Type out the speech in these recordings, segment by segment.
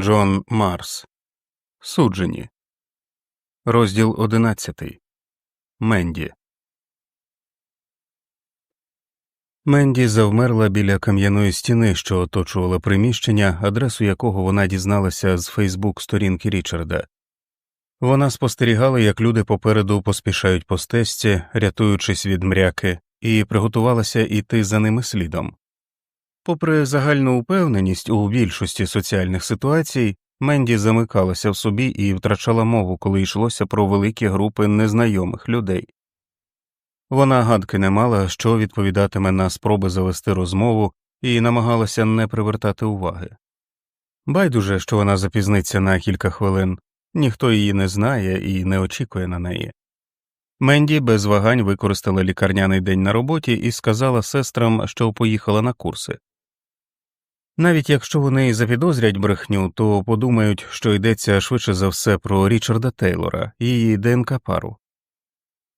Джон Марс. Суджені. Розділ одинадцятий. Менді. Менді завмерла біля кам'яної стіни, що оточувала приміщення, адресу якого вона дізналася з Фейсбук сторінки Річарда. Вона спостерігала, як люди попереду поспішають по стежці, рятуючись від мряки, і приготувалася йти за ними слідом. Попри загальну упевненість у більшості соціальних ситуацій, Менді замикалася в собі і втрачала мову, коли йшлося про великі групи незнайомих людей. Вона гадки не мала, що відповідатиме на спроби завести розмову, і намагалася не привертати уваги. Байдуже, що вона запізниться на кілька хвилин, ніхто її не знає і не очікує на неї. Менді без вагань використала лікарняний день на роботі і сказала сестрам, що поїхала на курси. Навіть якщо вони запідозрять брехню, то подумають, що йдеться швидше за все про Річарда Тейлора і її ДНК пару.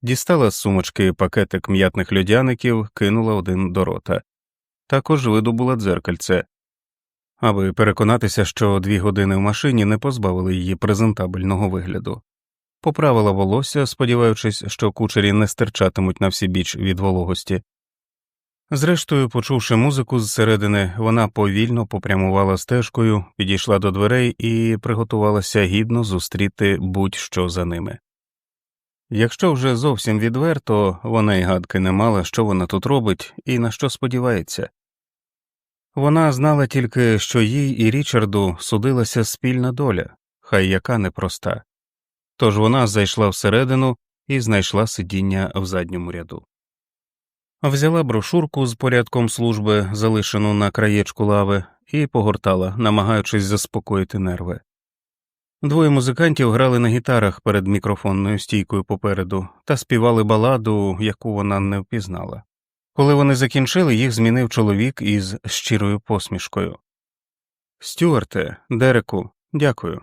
Дістала з сумочки пакетик м'ятних льодяників, кинула один до рота, також видобула дзеркальце, аби переконатися, що дві години в машині не позбавили її презентабельного вигляду, поправила волосся, сподіваючись, що кучері не стирчатимуть на всі біч від вологості. Зрештою, почувши музику зсередини, вона повільно попрямувала стежкою, підійшла до дверей і приготувалася гідно зустріти будь-що за ними. Якщо вже зовсім відверто, вона й гадки не мала, що вона тут робить і на що сподівається. Вона знала тільки, що їй і Річарду судилася спільна доля, хай яка непроста, тож вона зайшла всередину і знайшла сидіння в задньому ряду взяла брошурку з порядком служби, залишену на краєчку лави, і погортала, намагаючись заспокоїти нерви. Двоє музикантів грали на гітарах перед мікрофонною стійкою попереду та співали баладу, яку вона не впізнала. Коли вони закінчили, їх змінив чоловік із щирою посмішкою. Стюарте, Дереку, дякую.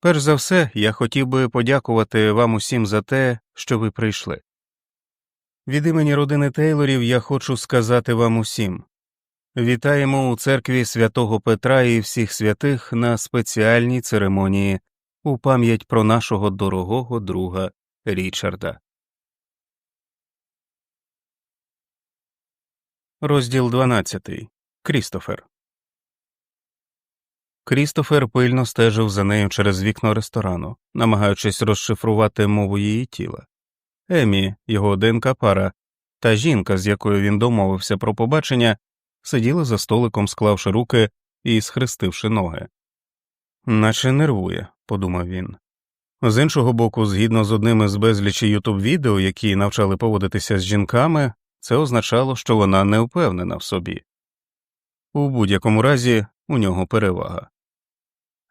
Перш за все, я хотів би подякувати вам усім за те, що ви прийшли. Від імені родини Тейлорів я хочу сказати вам усім вітаємо у церкві святого Петра і всіх святих на спеціальній церемонії у пам'ять про нашого дорогого друга Річарда. Розділ 12. Крістофер Крістофер пильно стежив за нею через вікно ресторану, намагаючись розшифрувати мову її тіла. Емі, його ДНК пара, та жінка, з якою він домовився про побачення, сиділи за столиком, склавши руки і схрестивши ноги. Наче нервує, подумав він. З іншого боку, згідно з одним із безлічі ютуб відео, які навчали поводитися з жінками, це означало, що вона не впевнена в собі. У будь-якому разі у нього перевага.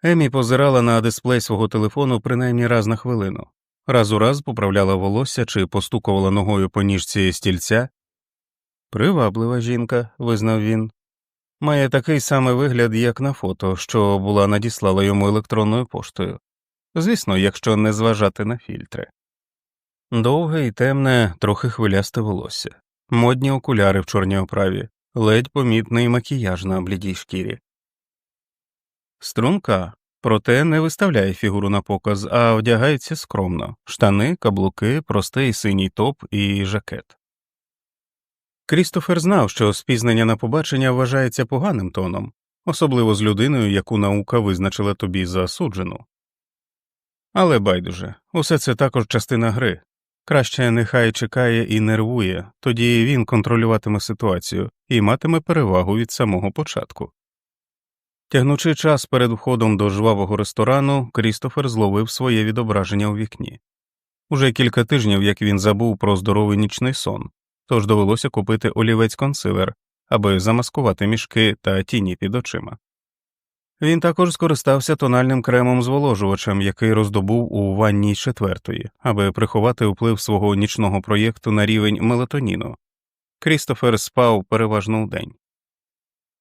Емі позирала на дисплей свого телефону принаймні раз на хвилину, раз у раз поправляла волосся чи постукувала ногою по ніжці стільця. Приваблива жінка, визнав він, має такий самий вигляд, як на фото, що була надіслала йому електронною поштою. Звісно, якщо не зважати на фільтри. Довге і темне, трохи хвилясте волосся, модні окуляри в чорній оправі, ледь помітний макіяж на блідій шкірі. Струнка, проте не виставляє фігуру на показ, а вдягається скромно штани, каблуки, простий синій топ і жакет. Крістофер знав, що спізнення на побачення вважається поганим тоном, особливо з людиною, яку наука визначила тобі за суджену. Але байдуже, усе це також частина гри. Краще нехай чекає і нервує, тоді він контролюватиме ситуацію і матиме перевагу від самого початку. Тягнучи час перед входом до жвавого ресторану, Крістофер зловив своє відображення у вікні. Уже кілька тижнів як він забув про здоровий нічний сон, тож довелося купити олівець консилер, аби замаскувати мішки та тіні під очима. Він також скористався тональним кремом зволожувачем, який роздобув у ванній четвертої, аби приховати вплив свого нічного проєкту на рівень мелатоніну. Крістофер спав переважно вдень.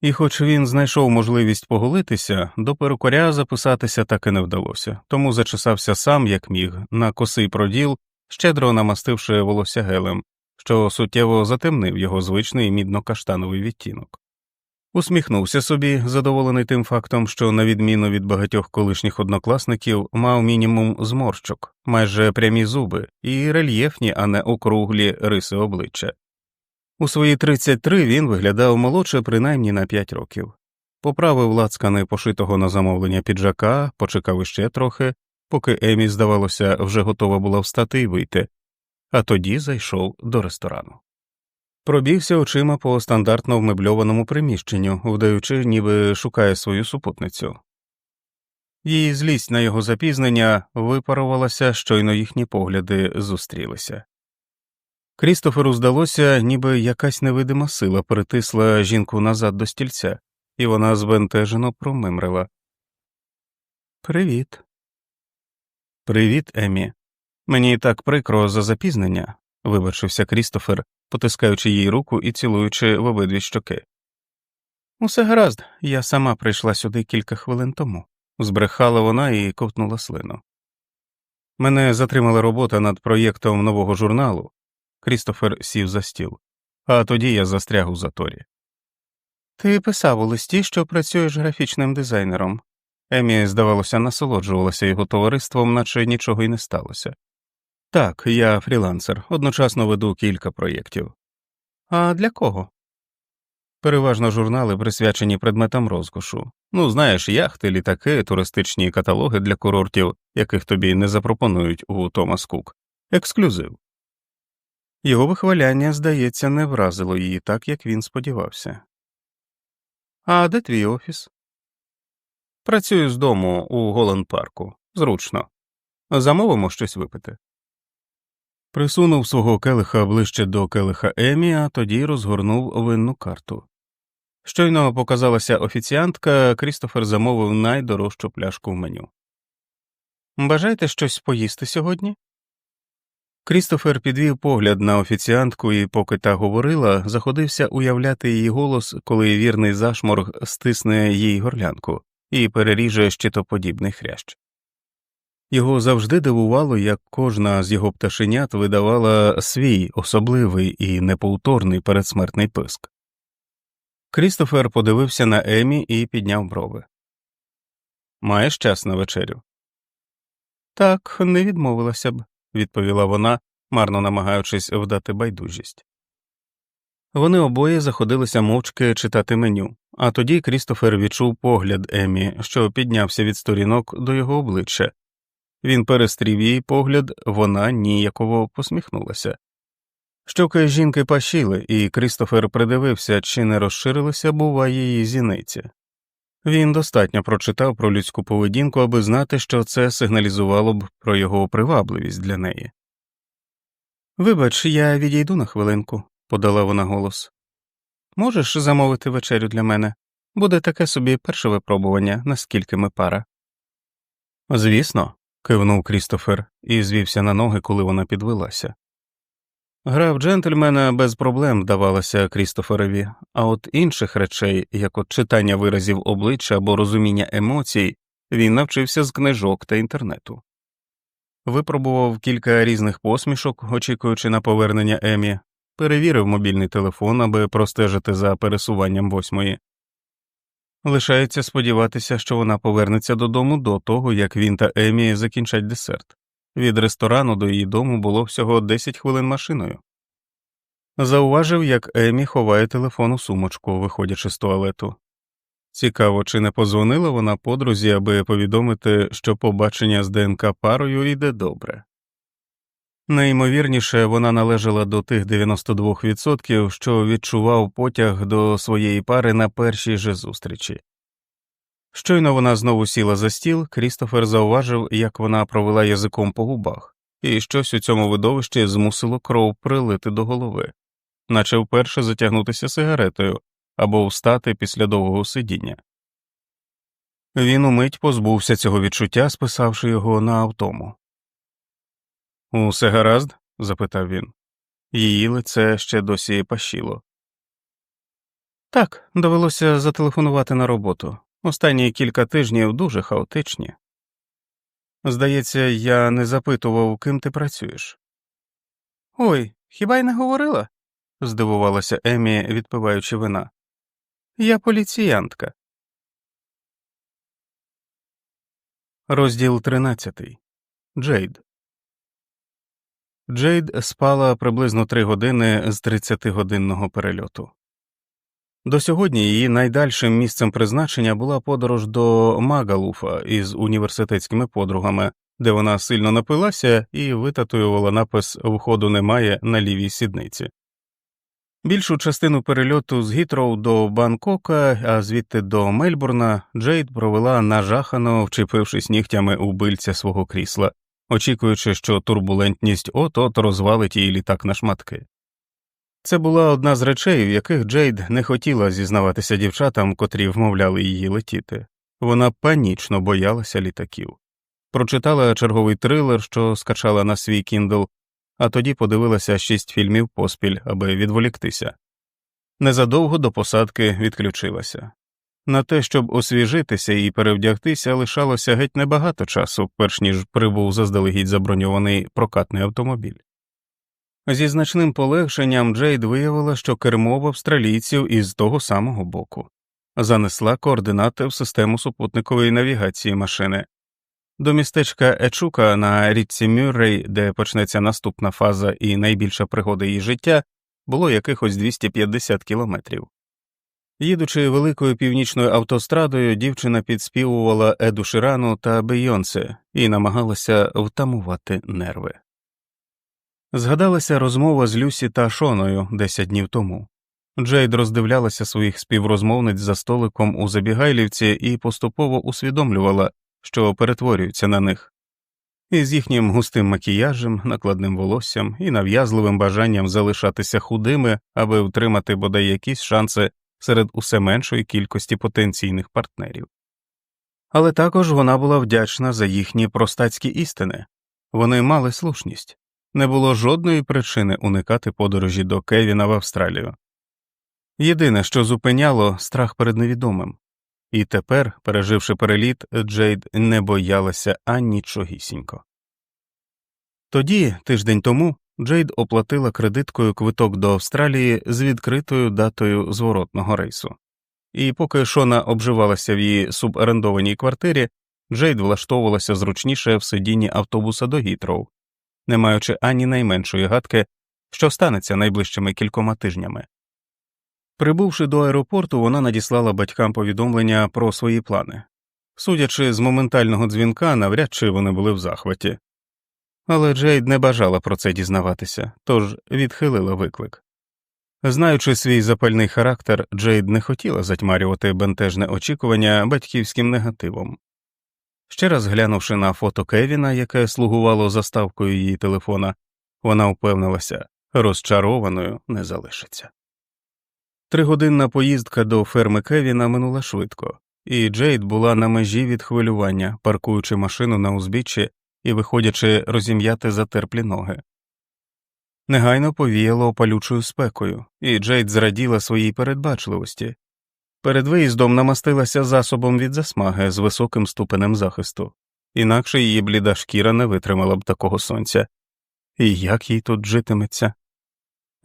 І, хоч він знайшов можливість поголитися, до перукаря записатися так і не вдалося, тому зачесався сам, як міг, на косий проділ, щедро намастивши волосся гелем, що суттєво затемнив його звичний мідно-каштановий відтінок. Усміхнувся собі, задоволений тим фактом, що, на відміну від багатьох колишніх однокласників, мав мінімум зморщок, майже прямі зуби і рельєфні, а не округлі риси обличчя. У свої 33 він виглядав молодше принаймні на 5 років. Поправив лацкани пошитого на замовлення піджака, почекав іще трохи, поки Емі, здавалося, вже готова була встати і вийти, а тоді зайшов до ресторану. Пробігся очима по стандартно вмебльованому приміщенню, вдаючи, ніби шукає свою супутницю. Її злість на його запізнення випарувалася, щойно їхні погляди зустрілися. Крістоферу здалося, ніби якась невидима сила притисла жінку назад до стільця, і вона збентежено промимрила. Привіт. Привіт, Емі. Мені так прикро за запізнення, вибачився Крістофер, потискаючи їй руку і цілуючи в обидві щоки. Усе гаразд, я сама прийшла сюди кілька хвилин тому, збрехала вона і ковтнула слину. Мене затримала робота над проєктом нового журналу. Крістофер сів за стіл, а тоді я застряг у заторі. Ти писав у листі, що працюєш графічним дизайнером. Емі, здавалося, насолоджувалася його товариством, наче нічого й не сталося. Так, я фрілансер, одночасно веду кілька проєктів. А для кого? Переважно журнали присвячені предметам розкошу. Ну, знаєш, яхти, літаки, туристичні каталоги для курортів, яких тобі не запропонують у Томас Кук, ексклюзив. Його вихваляння, здається, не вразило її так, як він сподівався. А де твій офіс? Працюю з дому у Голланд парку. Зручно. Замовимо щось випити. Присунув свого келиха ближче до келиха Емі, а тоді розгорнув винну карту. Щойно показалася офіціантка, Крістофер замовив найдорожчу пляшку в меню. Бажаєте щось поїсти сьогодні? Крістофер підвів погляд на офіціантку і, поки та говорила, заходився уявляти її голос, коли вірний зашморг стисне їй горлянку і переріже щитоподібний хрящ. Його завжди дивувало, як кожна з його пташенят видавала свій особливий і неповторний передсмертний писк. Крістофер подивився на Емі і підняв брови. Маєш час на вечерю? Так, не відмовилася б, відповіла вона, марно намагаючись вдати байдужість. Вони обоє заходилися мовчки читати меню, а тоді Крістофер відчув погляд Емі, що піднявся від сторінок до його обличчя. Він перестрів її погляд, вона ніяково посміхнулася. Щоки жінки пашіли, і Крістофер придивився, чи не розширилися, бува, її зіниця. Він достатньо прочитав про людську поведінку, аби знати, що це сигналізувало б про його привабливість для неї. Вибач, я відійду на хвилинку, подала вона голос. Можеш замовити вечерю для мене? Буде таке собі перше випробування, наскільки ми пара. Звісно, кивнув Крістофер і звівся на ноги, коли вона підвелася. Гра в джентльмена без проблем вдавалася Крістоферові, а от інших речей, як от читання виразів обличчя або розуміння емоцій, він навчився з книжок та інтернету. Випробував кілька різних посмішок, очікуючи на повернення Емі, перевірив мобільний телефон, аби простежити за пересуванням восьмої. Лишається сподіватися, що вона повернеться додому до того, як він та Емі закінчать десерт. Від ресторану до її дому було всього 10 хвилин машиною. Зауважив, як Емі ховає телефон у сумочку, виходячи з туалету. Цікаво, чи не позвонила вона подрузі, аби повідомити, що побачення з ДНК парою йде добре. Найімовірніше, вона належала до тих 92%, що відчував потяг до своєї пари на першій же зустрічі. Щойно вона знову сіла за стіл, Крістофер зауважив, як вона провела язиком по губах, і щось у цьому видовищі змусило кров прилити до голови, наче вперше затягнутися сигаретою або встати після довгого сидіння. Він умить позбувся цього відчуття, списавши його на автому. Усе гаразд? запитав він. Її лице ще досі пащило. Так, довелося зателефонувати на роботу. Останні кілька тижнів дуже хаотичні. Здається, я не запитував, ким ти працюєш. Ой, хіба й не говорила? здивувалася Емі, відпиваючи вина. Я поліціянтка. Розділ 13. Джейд. Джейд спала приблизно три години з 30-годинного перельоту. До сьогодні її найдальшим місцем призначення була подорож до Магалуфа із університетськими подругами, де вона сильно напилася і витатуювала напис Входу немає на лівій сідниці. Більшу частину перельоту з Гітроу до Бангкока, а звідти до Мельбурна, Джейд провела нажахано, вчепившись нігтями у бильця свого крісла, очікуючи, що турбулентність от от розвалить її літак на шматки. Це була одна з речей, в яких Джейд не хотіла зізнаватися дівчатам, котрі вмовляли її летіти. Вона панічно боялася літаків. Прочитала черговий трилер, що скачала на свій кіндл, а тоді подивилася шість фільмів поспіль, аби відволіктися. Незадовго до посадки відключилася. На те, щоб освіжитися і перевдягтися, лишалося геть небагато часу, перш ніж прибув заздалегідь заброньований прокатний автомобіль. Зі значним полегшенням Джейд виявила, що кермо в австралійців із того самого боку, занесла координати в систему супутникової навігації машини. До містечка Ечука на річці Мюррей, де почнеться наступна фаза і найбільша пригода її життя, було якихось 250 кілометрів. Їдучи великою північною автострадою, дівчина підспівувала Еду Ширану та Бейонсе і намагалася втамувати нерви. Згадалася розмова з Люсі та Шоною 10 днів тому. Джейд роздивлялася своїх співрозмовниць за столиком у Забігайлівці і поступово усвідомлювала, що перетворюються на них, із їхнім густим макіяжем, накладним волоссям і нав'язливим бажанням залишатися худими, аби втримати бодай якісь шанси серед усе меншої кількості потенційних партнерів. Але також вона була вдячна за їхні простацькі істини вони мали слушність, не було жодної причини уникати подорожі до Кевіна в Австралію. Єдине, що зупиняло страх перед невідомим, і тепер, переживши переліт, Джейд не боялася анічогісінько. Тоді, тиждень тому, Джейд оплатила кредиткою квиток до Австралії з відкритою датою зворотного рейсу, і поки Шона обживалася в її суборендованій квартирі, Джейд влаштовувалася зручніше в сидінні автобуса до Гітроу, не маючи ані найменшої гадки, що станеться найближчими кількома тижнями. Прибувши до аеропорту, вона надіслала батькам повідомлення про свої плани. Судячи з моментального дзвінка, навряд чи вони були в захваті. Але Джейд не бажала про це дізнаватися, тож відхилила виклик. Знаючи свій запальний характер, Джейд не хотіла затьмарювати бентежне очікування батьківським негативом. Ще раз глянувши на фото Кевіна, яке слугувало заставкою її телефона, вона впевнилася, розчарованою не залишиться. Тригодинна поїздка до ферми Кевіна минула швидко, і Джейд була на межі від хвилювання, паркуючи машину на узбіччі і виходячи розім'яти затерплі ноги. Негайно повіяло опалючою спекою, і Джейд зраділа своїй передбачливості. Перед виїздом намастилася засобом від засмаги з високим ступенем захисту, інакше її бліда шкіра не витримала б такого сонця, і як їй тут житиметься.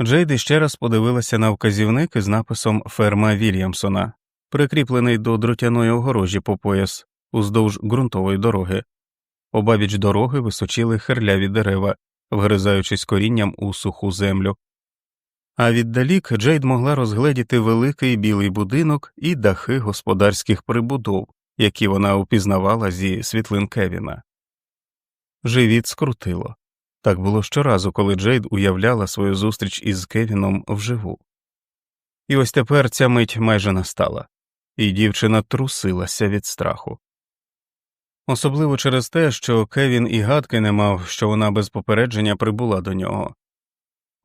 Джейд ще раз подивилася на вказівник із написом Ферма Вільямсона, прикріплений до дротяної огорожі по пояс уздовж ґрунтової дороги. Обабіч дороги височили херляві дерева, вгризаючись корінням у суху землю. А віддалік Джейд могла розгледіти великий білий будинок і дахи господарських прибудов, які вона упізнавала зі світлин Кевіна. Живіт скрутило. Так було щоразу, коли Джейд уявляла свою зустріч із Кевіном вживу. І ось тепер ця мить майже настала, і дівчина трусилася від страху. Особливо через те, що Кевін і гадки не мав, що вона без попередження прибула до нього.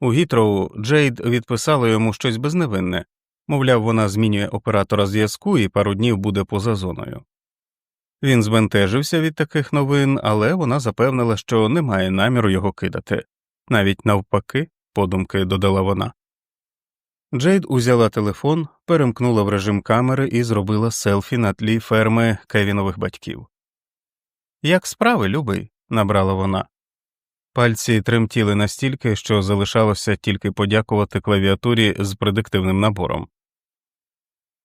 У Гітроу Джейд відписала йому щось безневинне мовляв, вона змінює оператора зв'язку і пару днів буде поза зоною. Він збентежився від таких новин, але вона запевнила, що немає наміру його кидати, навіть навпаки, подумки додала вона. Джейд узяла телефон, перемкнула в режим камери і зробила селфі на тлі ферми Кевінових батьків. Як справи, любий, набрала вона. Пальці тремтіли настільки, що залишалося тільки подякувати клавіатурі з предиктивним набором.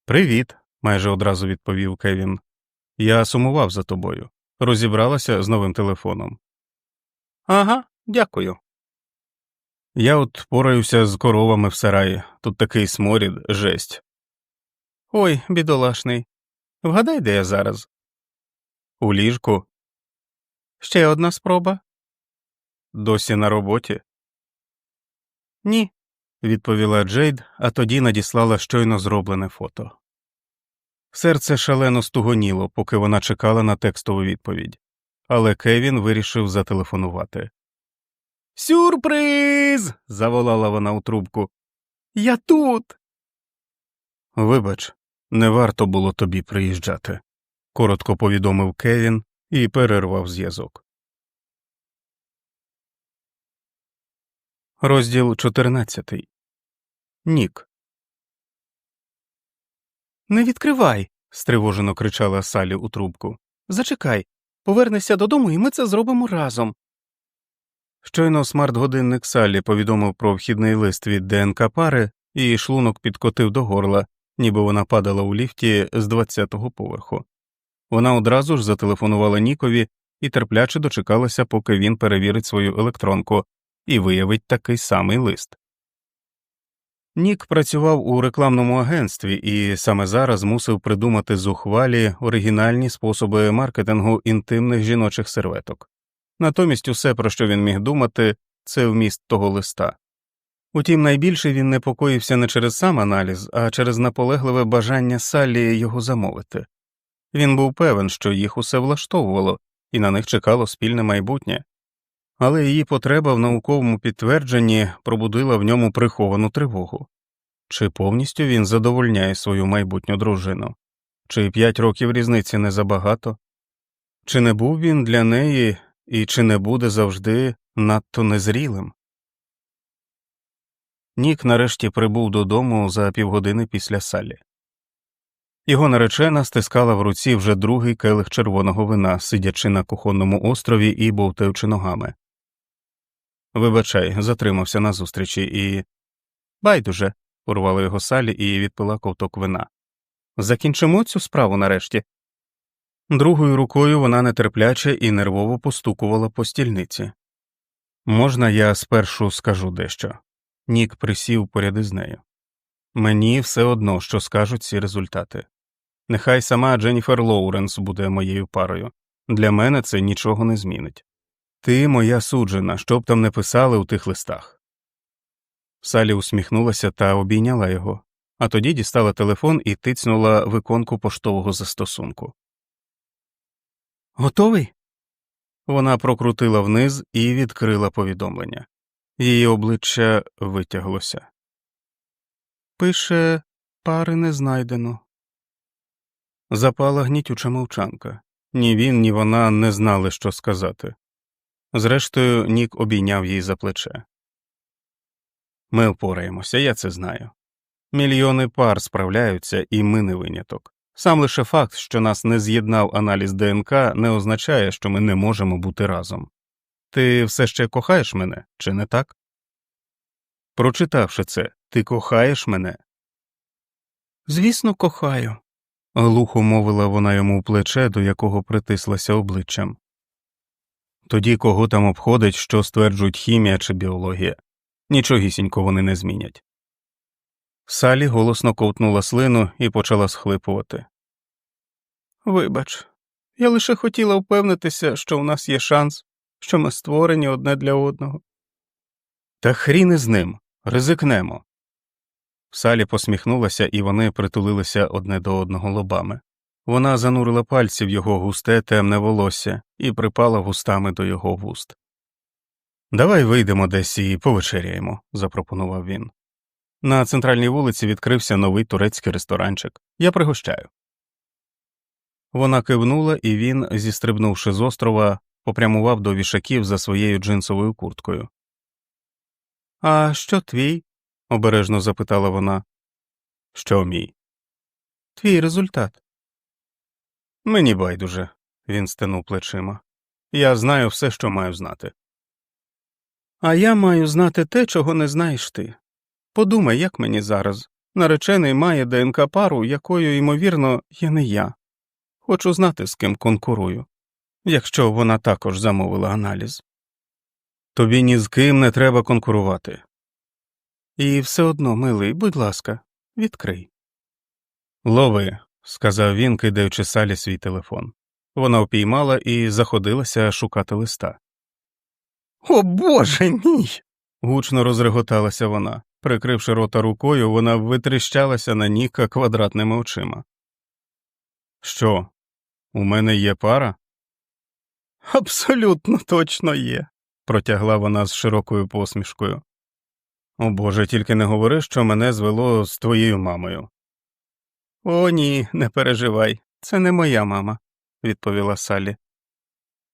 Привіт, майже одразу відповів Кевін. Я сумував за тобою. Розібралася з новим телефоном. Ага, дякую. Я от пораюся з коровами в сараї. Тут такий сморід, жесть. Ой, бідолашний. Вгадай, де я зараз? У ліжку. Ще одна спроба. Досі на роботі? Ні, відповіла Джейд, а тоді надіслала щойно зроблене фото. Серце шалено стугоніло, поки вона чекала на текстову відповідь, але Кевін вирішив зателефонувати. Сюрприз. заволала вона у трубку. Я тут. Вибач, не варто було тобі приїжджати, коротко повідомив Кевін і перервав зв'язок. Розділ 14. Нік. Не відкривай. стривожено кричала Салі у трубку. Зачекай, повернешся додому, і ми це зробимо разом. Щойно смарт-годинник Салі повідомив про вхідний лист від ДНК пари, і шлунок підкотив до горла, ніби вона падала у ліфті з 20-го поверху. Вона одразу ж зателефонувала Нікові і терпляче дочекалася, поки він перевірить свою електронку і виявить такий самий лист. Нік працював у рекламному агентстві і саме зараз мусив придумати зухвалі оригінальні способи маркетингу інтимних жіночих серветок. Натомість усе, про що він міг думати, це вміст того листа. Утім, найбільше він непокоївся не через сам аналіз, а через наполегливе бажання Саллі його замовити. Він був певен, що їх усе влаштовувало, і на них чекало спільне майбутнє, але її потреба в науковому підтвердженні пробудила в ньому приховану тривогу чи повністю він задовольняє свою майбутню дружину, чи п'ять років різниці не забагато, чи не був він для неї і чи не буде завжди надто незрілим. Нік нарешті прибув додому за півгодини після Саллі. Його наречена стискала в руці вже другий келих червоного вина, сидячи на кухонному острові і бовтаючи ногами. Вибачай, затримався на зустрічі і. Байдуже, урвала його Салі і відпила ковток вина. Закінчимо цю справу нарешті. Другою рукою вона нетерпляче і нервово постукувала по стільниці. Можна, я спершу скажу дещо. Нік присів поряд із нею. Мені все одно, що скажуть ці результати. Нехай сама Дженніфер Лоуренс буде моєю парою. Для мене це нічого не змінить. Ти моя суджена, що б там не писали у тих листах. Салі усміхнулася та обійняла його, а тоді дістала телефон і тицнула в іконку поштового застосунку. Готовий? Вона прокрутила вниз і відкрила повідомлення. Її обличчя витяглося. Пише пари не знайдено. Запала гнітюча мовчанка. Ні він, ні вона не знали, що сказати. Зрештою, Нік обійняв її за плече. Ми впораємося, я це знаю. Мільйони пар справляються, і ми не виняток. Сам лише факт, що нас не з'єднав аналіз ДНК, не означає, що ми не можемо бути разом. Ти все ще кохаєш мене, чи не так? Прочитавши це, ти кохаєш мене? Звісно, кохаю, глухо мовила вона йому в плече, до якого притислася обличчям. Тоді кого там обходить, що стверджують хімія чи біологія, нічогісінько вони не змінять. Салі голосно ковтнула слину і почала схлипувати. Вибач, я лише хотіла впевнитися, що у нас є шанс, що ми створені одне для одного. Та хрін із ним, ризикнемо. Салі посміхнулася, і вони притулилися одне до одного лобами. Вона занурила пальці в його густе темне волосся і припала густами до його вуст. Давай вийдемо десь і повечеряємо, запропонував він. На центральній вулиці відкрився новий турецький ресторанчик. Я пригощаю. Вона кивнула, і він, зістрибнувши з острова, попрямував до вішаків за своєю джинсовою курткою. А що твій? обережно запитала вона. Що мій? Твій результат. Мені байдуже, він стенув плечима. Я знаю все, що маю знати. А я маю знати те, чого не знаєш ти. Подумай, як мені зараз. Наречений має ДНК пару, якою, ймовірно, є не я. Хочу знати, з ким конкурую, якщо вона також замовила аналіз. Тобі ні з ким не треба конкурувати. І все одно, милий, будь ласка, відкрий. Лови, сказав він, кидаючи салі свій телефон. Вона упіймала і заходилася шукати листа. О Боже ні. гучно розреготалася вона. Прикривши рота рукою, вона витріщалася на Ніка квадратними очима. Що, у мене є пара? Абсолютно точно є, протягла вона з широкою посмішкою. О Боже, тільки не говори, що мене звело з твоєю мамою. О, ні, не переживай, це не моя мама, відповіла Саллі.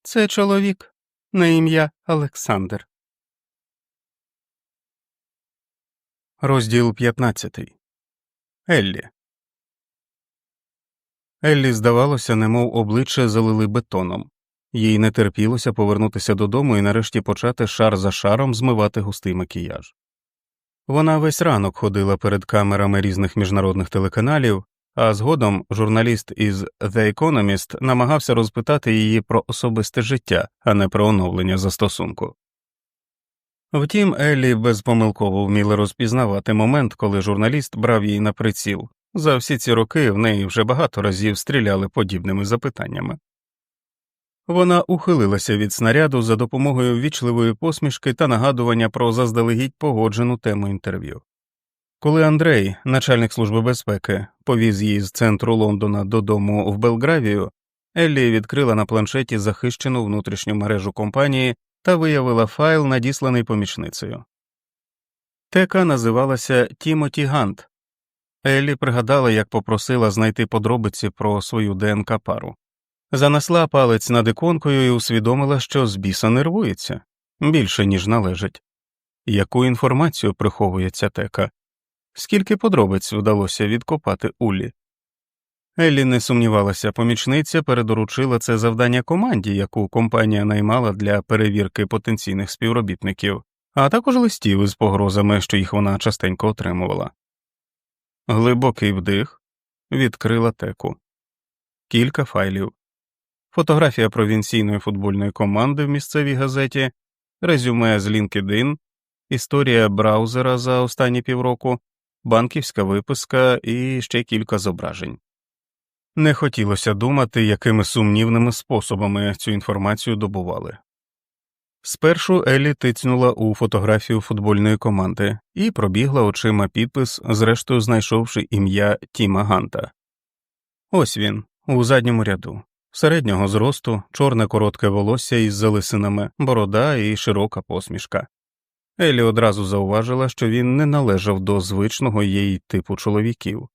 Це чоловік на ім'я Олександр. Розділ 15. Еллі. Еллі, здавалося, немов обличчя залили бетоном, їй не терпілося повернутися додому і нарешті почати шар за шаром змивати густий макіяж. Вона весь ранок ходила перед камерами різних міжнародних телеканалів, а згодом журналіст із The Economist намагався розпитати її про особисте життя, а не про оновлення застосунку. Втім, Еллі безпомилково вміла розпізнавати момент, коли журналіст брав її на приціл. За всі ці роки в неї вже багато разів стріляли подібними запитаннями. Вона ухилилася від снаряду за допомогою ввічливої посмішки та нагадування про заздалегідь погоджену тему інтерв'ю. Коли Андрей, начальник служби безпеки, повіз її з центру Лондона додому в Белгравію, Еллі відкрила на планшеті захищену внутрішню мережу компанії та виявила файл, надісланий помічницею. Тека називалася Тімоті Гант. Еллі пригадала, як попросила знайти подробиці про свою ДНК пару. Занесла палець над іконкою і усвідомила, що з біса нервується більше, ніж належить. Яку інформацію приховує ця тека? Скільки подробиць вдалося відкопати Улі? Еллі не сумнівалася, помічниця передоручила це завдання команді, яку компанія наймала для перевірки потенційних співробітників, а також листів із погрозами, що їх вона частенько отримувала. Глибокий вдих відкрила теку, кілька файлів, фотографія провінційної футбольної команди в місцевій газеті, резюме з LinkedIn, історія браузера за останні півроку, банківська виписка і ще кілька зображень. Не хотілося думати, якими сумнівними способами цю інформацію добували. Спершу Еллі тицнула у фотографію футбольної команди і пробігла очима підпис, зрештою знайшовши ім'я Тіма Ганта. Ось він, у задньому ряду, середнього зросту, чорне коротке волосся із залисинами, борода і широка посмішка. Еллі одразу зауважила, що він не належав до звичного її типу чоловіків.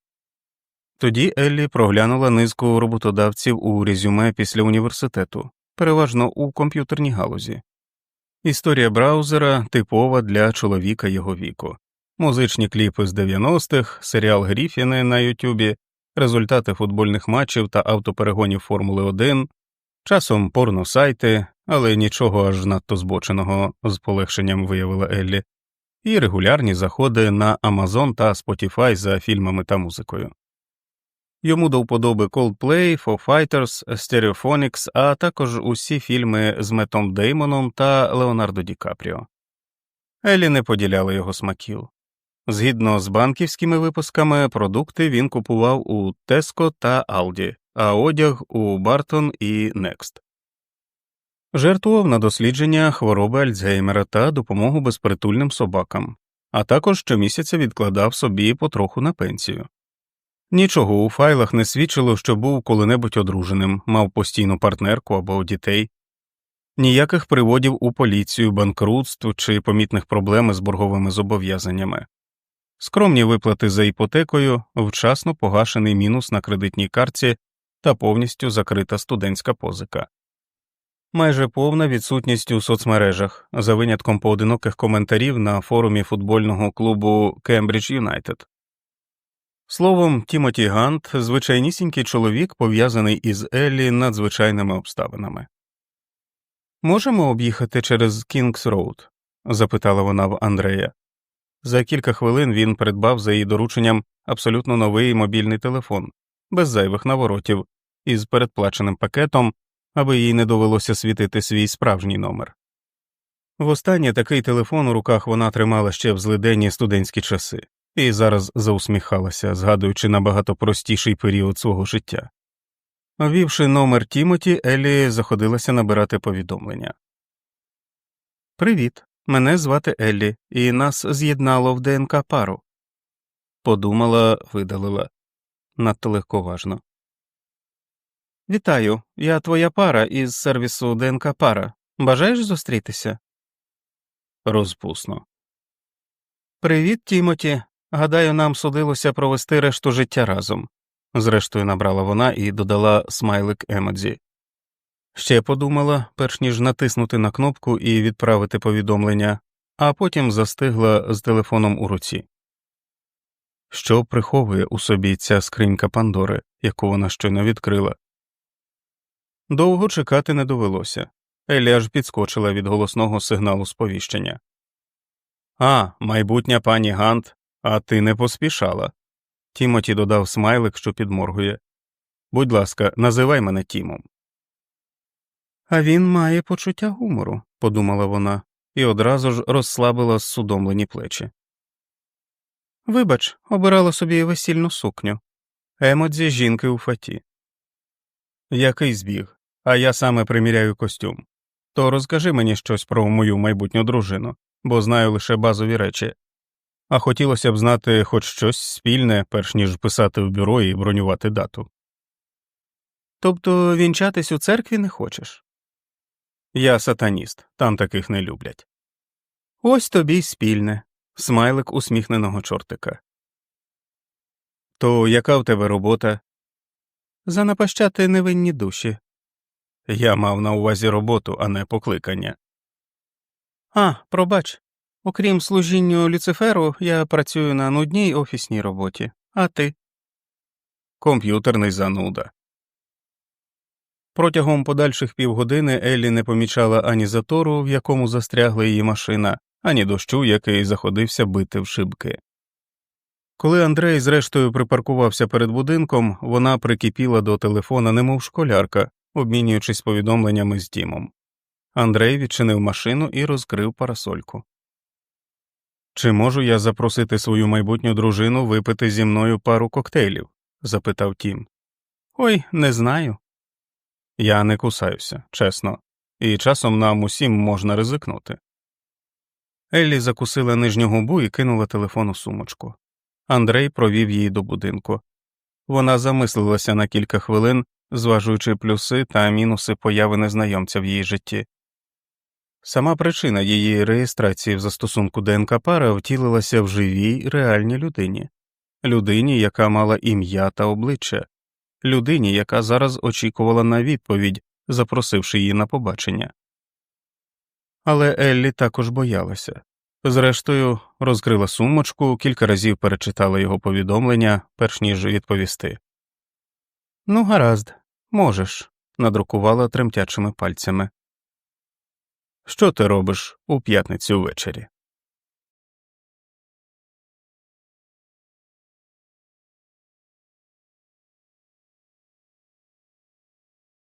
Тоді Еллі проглянула низку роботодавців у резюме після університету, переважно у комп'ютерній галузі. Історія браузера типова для чоловіка його віку, музичні кліпи з 90-х, серіал Гріфіни на Ютубі, результати футбольних матчів та автоперегонів Формули 1, часом порносайти, але нічого аж надто збоченого з полегшенням виявила Еллі, і регулярні заходи на Amazon та Spotify за фільмами та музикою. Йому до вподоби Coldplay, Foo Fighters, Stereophonics, а також усі фільми з Метом Деймоном та Леонардо Ді Капріо. Елі не поділяла його смаків. Згідно з банківськими випусками, продукти він купував у Tesco та Aldi, а одяг у Barton і Next. Жертвував на дослідження хвороби Альцгеймера та допомогу безпритульним собакам, а також щомісяця відкладав собі потроху на пенсію. Нічого у файлах не свідчило, що був коли-небудь одруженим, мав постійну партнерку або дітей, ніяких приводів у поліцію, банкрутств чи помітних проблем з борговими зобов'язаннями, скромні виплати за іпотекою, вчасно погашений мінус на кредитній картці та повністю закрита студентська позика. Майже повна відсутність у соцмережах за винятком поодиноких коментарів на форумі футбольного клубу Кембридж Юнайтед. Словом, Тімоті Гант звичайнісінький чоловік, пов'язаний із Еллі надзвичайними обставинами. Можемо об'їхати через Кінгс Роуд? запитала вона в Андрея. За кілька хвилин він придбав за її дорученням абсолютно новий мобільний телефон, без зайвих наворотів, із передплаченим пакетом, аби їй не довелося світити свій справжній номер. Востаннє такий телефон у руках вона тримала ще в злиденні студентські часи, і зараз заусміхалася, згадуючи набагато простіший період свого життя. Ввівши номер Тімоті, Еллі заходилася набирати повідомлення. Привіт, мене звати Еллі, і нас з'єднало в ДНК пару. Подумала, видалила надто легковажно. Вітаю, я твоя пара із сервісу ДНК пара. Бажаєш зустрітися? Розпусно. Привіт, Тімоті. Гадаю, нам судилося провести решту життя разом. Зрештою набрала вона і додала смайлик емодзі. Ще подумала, перш ніж натиснути на кнопку і відправити повідомлення, а потім застигла з телефоном у руці. Що приховує у собі ця скринька Пандори, яку вона щойно відкрила? Довго чекати не довелося. Елі аж підскочила від голосного сигналу сповіщення. А, майбутня пані Гант, а ти не поспішала. Тімоті додав смайлик, що підморгує. Будь ласка, називай мене Тімом. А він має почуття гумору, подумала вона, і одразу ж розслабила зсудомлені плечі. Вибач, обирала собі весільну сукню. Емодзі жінки у фаті. Який збіг? А я саме приміряю костюм. То розкажи мені щось про мою майбутню дружину, бо знаю лише базові речі, а хотілося б знати хоч щось спільне, перш ніж писати в бюро і бронювати дату. Тобто вінчатись у церкві не хочеш? Я сатаніст, там таких не люблять. Ось тобі й спільне, смайлик усміхненого чортика. То яка в тебе робота? Занапащати невинні душі. Я мав на увазі роботу, а не покликання. А, пробач. Окрім служінню Люциферу, я працюю на нудній офісній роботі, а ти? Комп'ютерний зануда. Протягом подальших півгодини Еллі не помічала ані затору, в якому застрягла її машина, ані дощу, який заходився бити в шибки. Коли Андрей зрештою припаркувався перед будинком, вона прикипіла до телефона, немов школярка, обмінюючись повідомленнями з Тімом. Андрей відчинив машину і розкрив парасольку. Чи можу я запросити свою майбутню дружину випити зі мною пару коктейлів? запитав Тім. Ой, не знаю. Я не кусаюся, чесно, і часом нам усім можна ризикнути. Еллі закусила нижню губу і кинула телефон у сумочку. Андрей провів її до будинку. Вона замислилася на кілька хвилин, зважуючи плюси та мінуси появи незнайомця в її житті. Сама причина її реєстрації в застосунку ДНК пара втілилася в живій реальній людині, людині, яка мала ім'я та обличчя, людині, яка зараз очікувала на відповідь, запросивши її на побачення. Але Еллі також боялася. Зрештою, розкрила сумочку, кілька разів перечитала його повідомлення, перш ніж відповісти. Ну, гаразд, можеш, надрукувала тремтячими пальцями. Що ти робиш у п'ятницю ввечері?